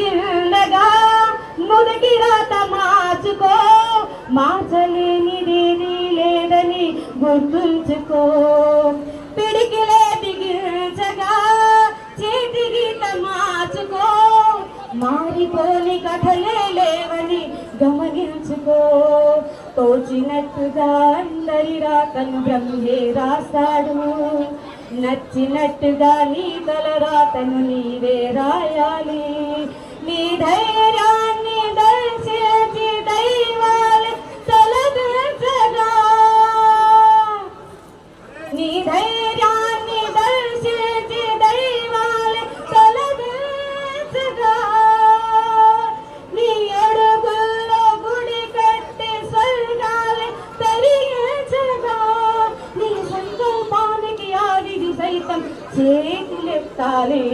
చిల్లగా మొదటి రాత మార్చుకో. మార్చలేనిదేది లేదని గుర్తుంచుకో. పిడికిలే బిగించగా చేతి గీత మార్చుకో. మారిపోని కథలే లేవని గమనించుకో. తోచినట్టుగా అందరి రాతను బ్రహ్మే రాస్తాడు. నచ్చినట్టుగా నీ తల రాతను నీవే రాయాలి. ధైర్యాన్ని దర్శించి దైవాలు తొలగించగా. నీ ధైర్యాన్ని దర్శించి దైవాలు తొలగించగా. నీ అడుగుల్లో గుడి కట్టి స్వర్గాలు తరిగించగా నీ సంకల్పానికి ఆడిది సైతం చేతులెత్తాలి.